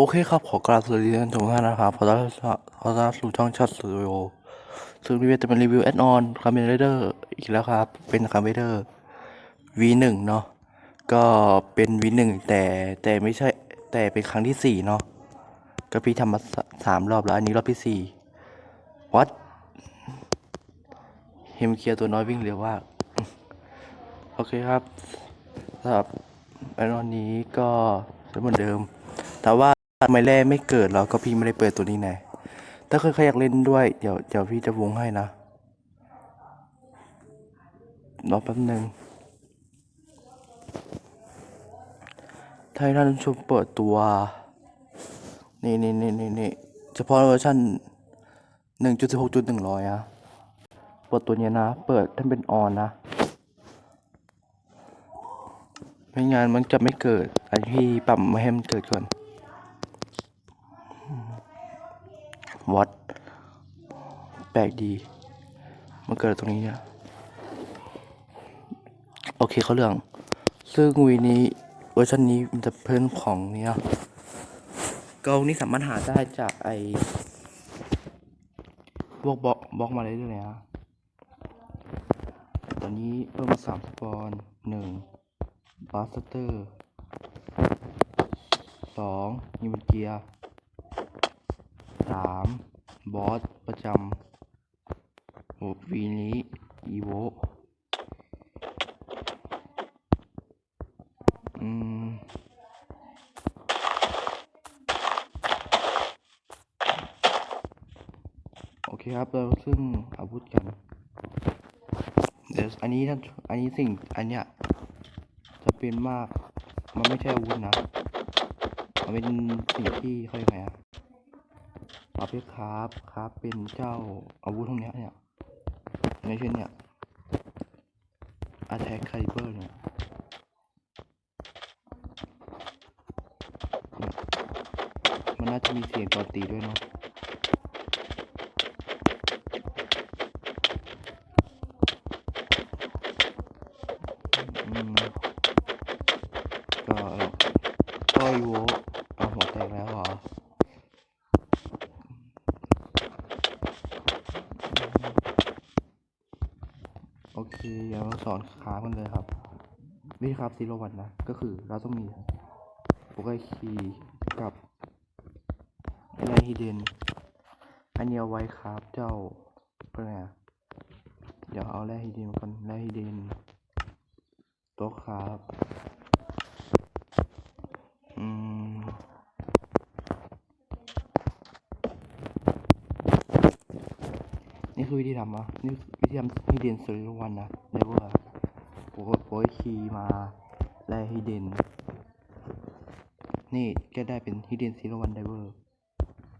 โอเคครับ ขอกราบสวัสดีท่านทุกท่านนะครับ ขอต้อนรับขอต้อนรับสู่ช่องช็อตสตูดิโอซึ่งรีวิวจะเป็นรีวิวแอดออนคาเมนเดอร์อีกแล้วครับ เป็นคาเมนเดอร์ V1 เนาะก็เป็น V1 แต่แต่ไม่ใช่แต่เป็นครั้งที่สี่เนาะก็พี่ทำมาสามรอบแล้ว อันนี้รอบที่สี่วัดเฮมเคียตัวน้อยวิ่งเร็วมากโอเคครับสำหรับแอดออนนี้ก็เหมือนเดิม แต่ว่า ทำไมแร่ไม่เกิดแล้วก็พี่ไม่ได้เปิดตัวนี้ไงถ้าใครอยากเล่นด้วย เดี๋ยวเดี๋ยวพี่จะวงให้นะ รอแป๊บหนึ่งถ้าท่านผู้ชมเปิดตัว นี่นี่นี่นี่นี่เฉพาะเวอร์ชันหนึ่งจุดสิบหกจุดหนึ่งร้อยอะเปิดตัวเนี้ยนะ เปิดถ้านเป็นออนนะ ไม่งั้นมันจะไม่เกิดอันที่ปรับมาให้มันเกิดก่อน วัด แปลกดี มันเกิดตรงนี้เนี่ยโอเคเขาเรื่อง ซึ่งวีนี้เวอร์ชันนี้มันจะเพิ่มของเนี้ยเกานี้สามารถหาได้จากไอพวกบล็อกบล็อกมาเรื่อยๆนะตอนนี้เพิ่มสามสปอนหนึ่งบาสเตอร์สองนิวเกียามบอสประจำโหวีนี้ อีโวอืมโอเคครับเราซึ่งอาวุธกันเดี๋ยวอันนี้นะอันนี้สิ่งอันเนี้ยจะเป็นมาก มันไม่ใช่อาวุธนะ มันเป็นสิ่งที่เขาเรียกไง อะเอาไปคราฟคราฟเป็นเจ้าอาวุธพวกนี้เนี่ยในเช่นเนี่ยอาแทกไคเบอร์เนี่ยมันน่าจะมีเสียงตอนตีด้วยเนาะ โอเคเดี๋ยวเราสอนค้ามันเลยครับวิธีครับซีโรวันนะ ก็คือเราต้องมีโปรไกคีกับอะไรฮิเดนอันนี้เอาไว้ครับเจ้าก็ไงอะเดี๋ยวเอาแร่ฮิเดนมาก่อนแร่ฮิเดนโต๊ะครับอืมนี่คือวิธีทำอะนี่ วิธีทำฮิเดนสุริวันนะเดเวอร์โอ้โหคีมาแร่ฮิเดนนี่ก็ได้เป็นฮิเดนซีโรวันไดเวอร์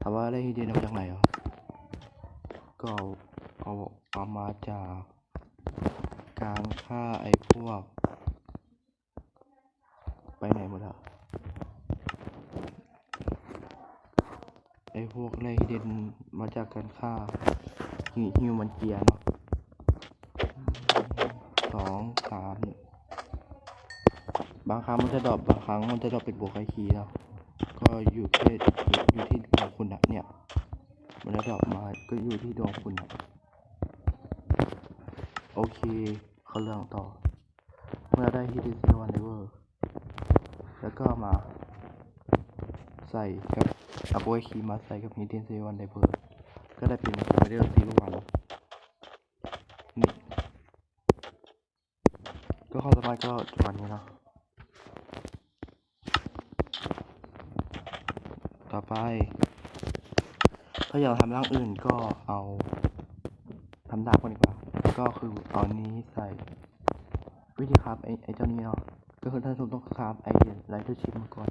ถามว่าแร่ฮิเดนมาจากไหนอะก็เอาเอาเอามาจากการฆ่าไอ้พวก ไปไหนหมดอะไอ้พวกไรเดนมาจากการฆ่าฮิฮิวมันเกียเนาะ บางครั้งมันจะดรอปบางครั้งมันจะดรอปเป็นบวกไอคีเนาะก็อยู่ที่อยู่ที่ดวงคุณอะเนี่ย มันจะดรอปมาก็อยู่ที่ดวงคุณอะโอเคเขาเรื่องต่อ เมื่อได้ฮิตซิวันเลเวอร์แล้วก็มา ใส่กับอาโบยคีมาใส่กับฮิตซิวันเลเวอร์ก็ได้เป็นโมเดลซีวันนี่ก็ความสามาก็ประมาณนี้เนาะ ต่อไป ถ้าอยากทำร่างอื่นก็เอาทำดาบก่อนดีกว่า ก็คือเอานี้ใส่ วิธีครับไอไอเจ้านี้เนาะ ก็คือท่านผู้ชมต้องคราฟไอไรเดอร์ชิพมาก่อน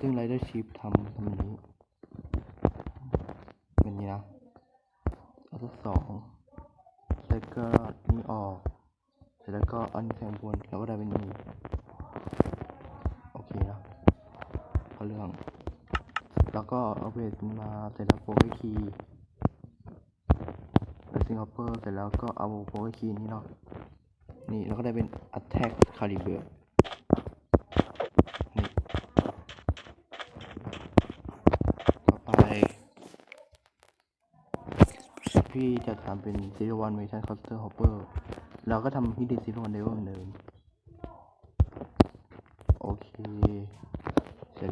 ซึ่งไรเดอร์ชิพทำทำนี้เป็นนี้นะเอาสักสองแล้วก็นี่ออก เสร็จแล้วก็อันนี้แทงบนแล้วก็ได้เป็น แล้วก็เอาเวทมาเสร็จแล้วโปรไอคีเป็นซิงคโปร์เสร็จแล้วก็เอาโปรไอคีนี่เนาะนี่แล้วก็ได้เป็น attack caliber ต่อไป พี่จะทำเป็น zero one version counter hopper เปอร์เราก็ทำที่ zero one level เหมือนเดิม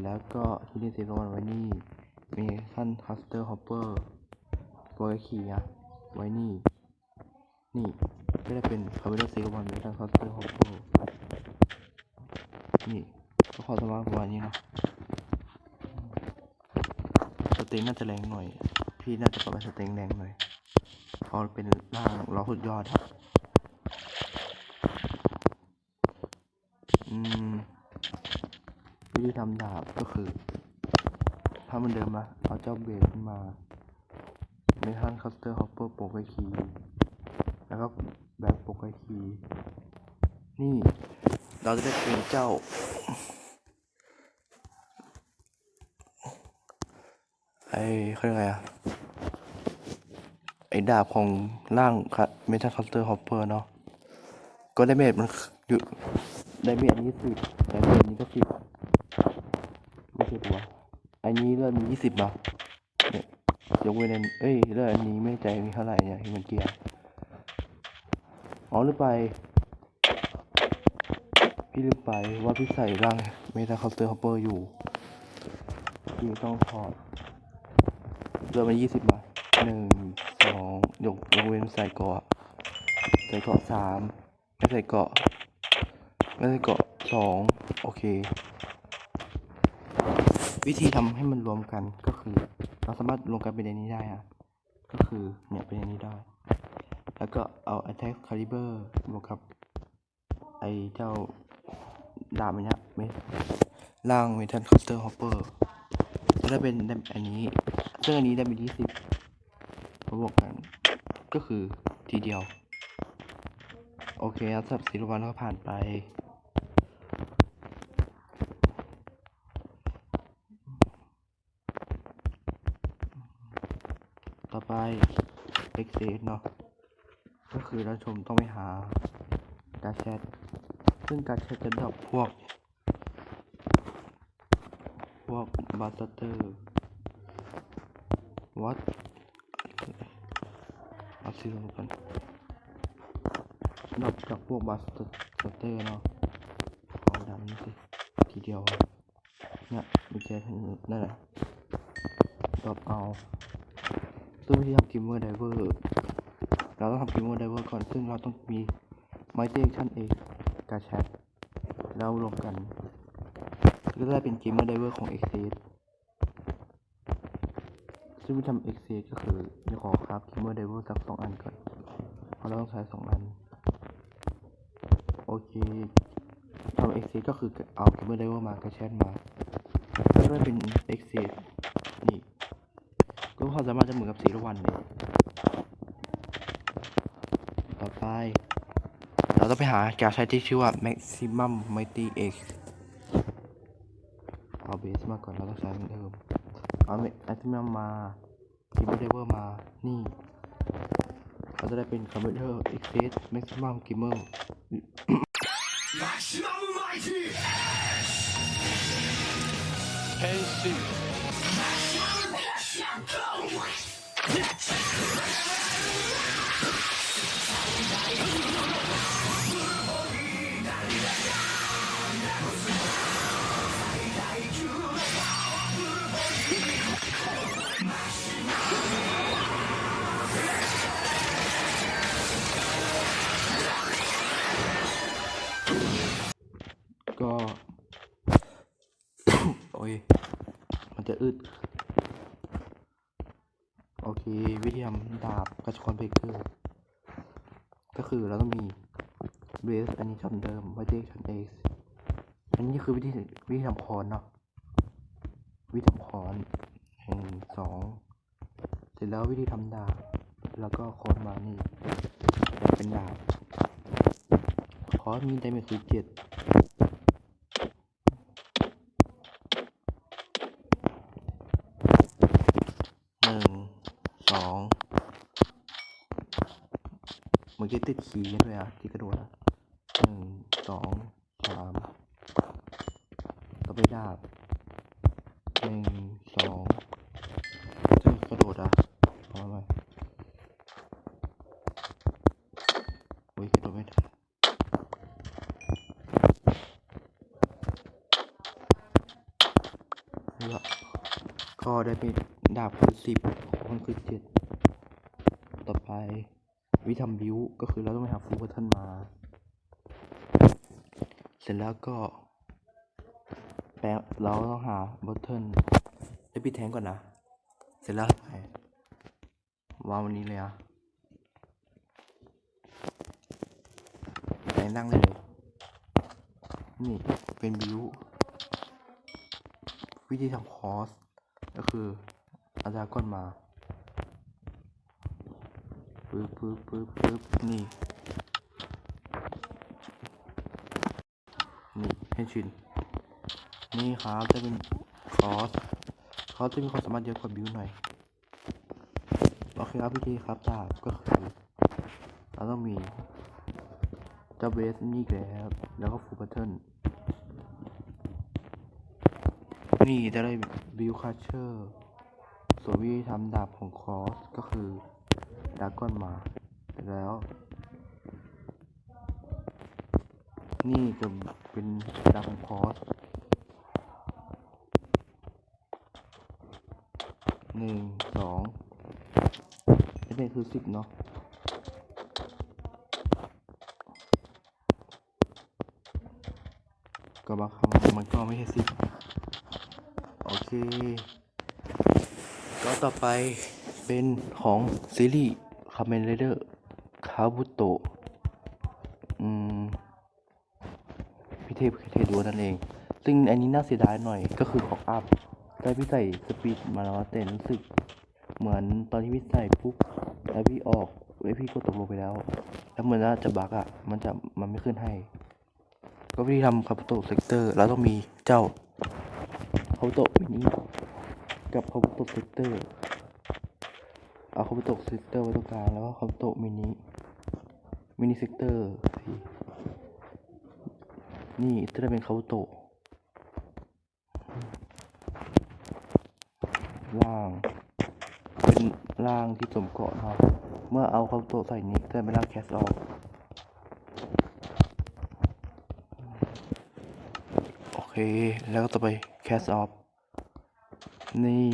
จแล้วก็ Hidden Zero One ไว้นี่มีขั้น Cluster Hopper โปรยขี่อะไว้นี่ นี่ก็จะเป็น Computer Zero One Mission Cluster Hopper นี่ก็ขอสมาร์ทประมาณนี้นะสเต็งน่าจะแรงหน่อย พี่น่าจะปรับไปสเต็งแรงหน่อยพอเป็นล่างล้อสุดยอดอะอืม วิธี ทำดาบก็คือถ้ามันเดิมนะเอาเจ้าเบรขึ้นมาในท่านคัสเตอร์ฮอปเปอร์โปกไอคีแล้วก็แบ็คโปกไอคีนี่เราจะได้เป็นเจ้า ไอ้เขาเรียกไงอะไอ้ดาบของร่างครับเมทัลคัสเตอร์ฮอปเปอร์เนาะก็ได้เมจมันอยู่ได้เมจนี้สิได้เมจนี้ก็สิบไม่ใช่ตัวอันนี้เลือด มียี่สิบเนาะเนี่ยยกเว้นอันเอ้ยเลือดอันนี้ไม่ใจมีเท่าไหร่เนี่ยที่มันเกียร์อ๋อหรือไป พี่ลืมไปว่าพี่ใส่ร่างเมทัลคัสเตอร์ฮอปเปอร์อยู่พี่ต้องถอดเรือมายี่สิบบาทหนึ่งสองยกยกเว้นใส่เกาะใส่เกาะสามไม่ใส่เกาะไม่ใส่เกาะสองโอเค วิธีทำให้มันรวมกันก็คือ เราสามารถรวมกันเป็นในนี้ได้อะก็คือเนี่ยเป็นในนี้ได้ แล้วก็เอา attack caliber บวกกับ ไอเจ้าดาบอันเนี้ยเมล่าง metal cluster hopper จะได้เป็นได้อันนี้ซึ่งอันนี้ได้เป็นยี่สิบอบวกกัน ก็คือทีเดียว โอเคครับสำหรับสีรวันก็ผ่านไป ต่อไป e x c e s เนาะก็คือเราชมต้องไปหาการแชทซึ่งการแชทจะดรอปพวก พวกบัตเตอร์วัดเอาซื้อลงกันดรอปจากพวกบัตเตอร์เนาะเอาดำนี่สิทีเดียวเนี่ยมีแค่นั่นแหละดรอปเอาซึ่งวิธีทำกิมเมอร์ไดเวอร์ เราต้องทำกิมเมอร์ไดเวอร์ก่อน ซึ่งเราต้องมีไมเตอร์ชั่นเอกกาแชทแล้วรวมกันก็ได้เป็นกิมเมอร์ไดเวอร์ของ e x c e s ซึ่งวิธีทำ e x c e s ก็คือจะขอครับกิมเมอร์ไดเวอร์สักสองอันก่อน เพราะเราต้องใช้สองอัน โอเคทำ e x c e s ก็คือเอากิมเมอร์ไดเวอร์มากระแชทมาก็ได้เป็น e x c e s นี่ก็ความสามารถจะเหมือนกับสีละวันเลยต่อไป เรา ต้องไปหาการใช้ที่ชื่อว่า maximum mighty x เอาเบสมาก่อนเราต้องใช้เหมือนเดิมเอาแอตมัมมาคิมเบอร์เดเวอร์มา นี่ เราจะได้เป็นคอมพิวเตอร์เอ็กเซสแม็กซิมัมกิมเมอร์ Maximum Mighty 変身ก็ำดาบกระชอนเบเกอร์ก็คือเราต้องมีเบสอันนี้คำเดิมไวเทชันเอ็กอันนี้คือวิธีวิธีทำคอนเนาะวิธีทำคอนหนึ่งสองเสร็จแล้ววิธีทำดาบแล้วก็คอนมานี่เป็นดาบคอนมีไดเมจคือเจ็ด มันจะติดคีย์ด้วยอะที่กระโดดอะหนึ่งสองสามต่อไปดาบหนึ่งสองจะกระโดดอะเอไหม่โอ้ยกระโดดไม่ได้ก็ได้มีดาบคือสิบคนคือเจ็ดต่อไป วิธีทำบิวก็คือเราต้องไปหาฟูลบัตเทิลมา เสร็จแล้วก็แปลเราต้องหาบัตเทิลได้ปิแทงก่อนนะ เสร็จแล้วไปวางวันนี้เลยอะไปนั่งเลย นี่เป็นบิววิธีทำคอร์สก็คืออาดราก้อนมา ปึ๊บปึ๊บปึ๊บปึ๊บนี่ นี่ให้ชิน นี่ครับจะเป็นคอสเขาจะมีความสามารถเยอะกว่าบิวหน่อย โอเคครับวิธีครับดาบก็คือเราต้องมีเจ้าเบสนี่อีกแล้วแล้วก็ฟูลแพทเทิร์นนี่จะได้บิวคัชเชอร์ส่วนวิธีทำดาบของคอสก็คือ ดาก้อนมาแล้ว นี่จะเป็นดาบของคอสหนึ่งสองนี่คือสิบเนาะก็บางคำมันก็ไม่ใช่สิบโอเค ก็ต่อไปเป็นของซีรีส์ คาเมนไรเดอร์คาบุโตะอืมพี่เทพเทดูนั่นเอง ซึ่งอันนี้น่าเสียดายหน่อยก็คือของอัพได้พี่ใส่สปีดมาแล้วแต่รู้สึก เหมือนตอนที่พี่ใส่ปุ๊บแล้วพี่ออกไว้พี่กดตกลงไปแล้ว แล้วเหมือนว่าจะบักอะ มันจะมันไม่ขึ้นให้ ก็วิธีทำคาบุโตะเซกเตอร์เราต้องมีเจ้าคาบุโตะมินิกับคาบุโตะเซกเตอร์ เอาคาบุโตะเซกเตอร์ไว้ตรงกลางแล้วก็คาบุโตะมินิมินิเซกเตอร์นี่จะได้เป็นคาบุโตะล่าง เป็นล่างที่สมเกาะนะครับ เมื่อเอาคาบุโตะใส่นี้จะเป็นล่างแคสออกโอเค แล้วก็ต่อไป cast off นี่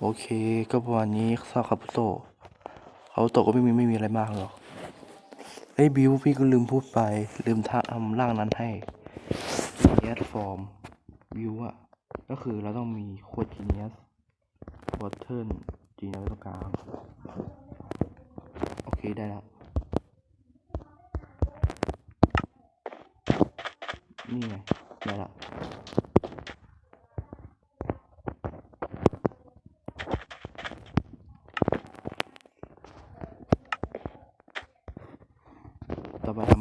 โอเค ก็ประมาณนี้ซาคาบุโตะคาบุโตะก็ไม่มีไม่มีอะไรมากหรอกเอ้บิวพี่ก็ลืมพูดไป ลืมทำทำร่างนั้นให้เ e สฟอร์มบิวอะก็คือเราต้องมีโคจีเนียสวอเทิร์นจีเนียสตรงกลาง โอเคได้แล้วนี่ไงได้ละต่อไปท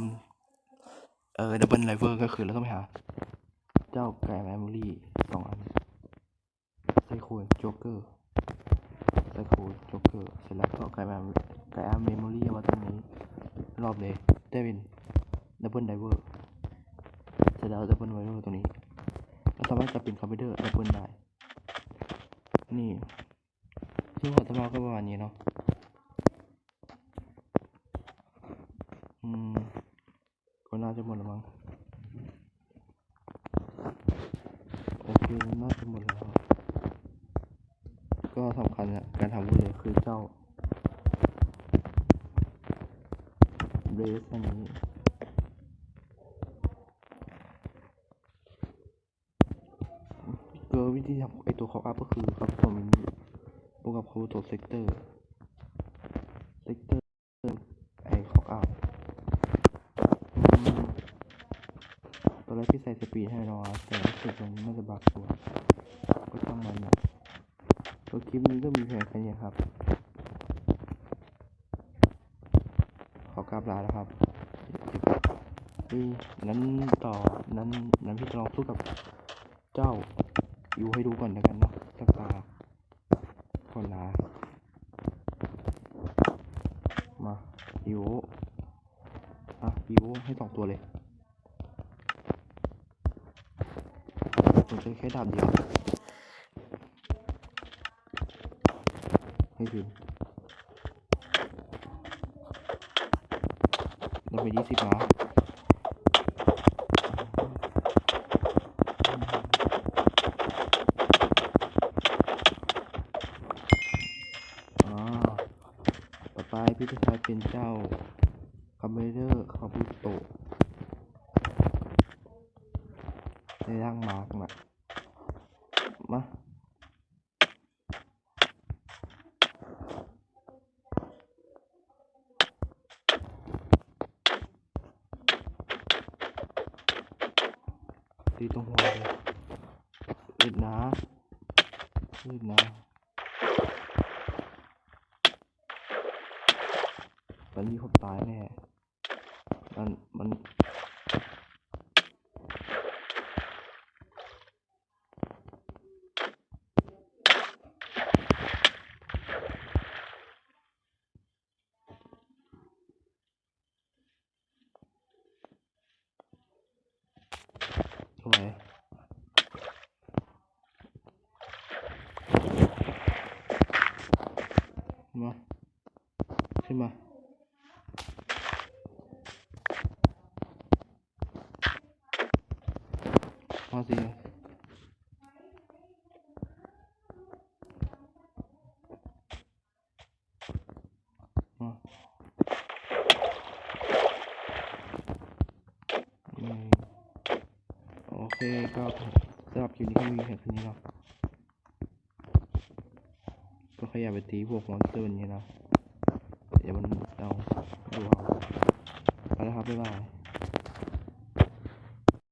ำเออ ดับเบิลไลเวอร์ก็คือเราต้องไปหา เจ้าไก่แมมโมรี่สองอันไซโคนโจ๊กเกอร์ไซโคนโจ๊กเกอร์เสร็จแล้วก็ไก่แมมไก่อาร์เมมโมรี่มาตรงนี้รอบเลยได้เป็นดับเบิลไดเวอร์เสร็จแล้วดับเบิลไดเวอร์ตรงนี้เราสามารถจะเป็นคอมพิวเตอร์ดับเบิลได้นี่ซึ่งหัวตมาก็ประมาณนี้เนาะอืมก็น่าจะหมดแล้วมั้งโอเคน่าจะหมดแล้ว ก็สำคัญอะการทำวุ้นเลยคือเจ้า เบสอันนี้ก็วิธีทำ ไอตัวคอกอัพก็คือครับตัวมินิบวกกับคอตัวเซกเตอร์เซกเตอร์ไอคอกอัพตอนแรกพี่ใส่สปีดให้ราแต่รู้สึกมันน่าจะบักตัว ก็ต้องมันนะตัวคลิปนี้ก็มีแผนแค่นี้ครับ ขอกราบลาแล้วครับนั้นต่อ นั้นนั้นพี่จะลองสู้กับเจ้าอยู่ให้ดูก่อนแล้วกันเนาะสักตาก่อนลา มา อยู่อะอยู่ให้สองตัวเลยผมใช้แค่ดาบเดียวให้ถึงได้ไปยี่สิบ นะพี่จะใช้เป็นเจ้าคาเมเดอร์คาบุโตะในร่างมาร์กนะมาตีตรงหัวเลยเอึดนะเอึดนะ ตอนนี้ผมตายแน่ มัน มัน สวยมาขึ้นมา มาสิมาอืมโอเคก็สำหรับคลิปนี้ก็มีแค่นี้เนาะก็ขยับไปตีพวกมอนสเตอร์นี้เนาะเดี๋ยวมันเอาดูเอาไปแล้วครับบ๊ายบาย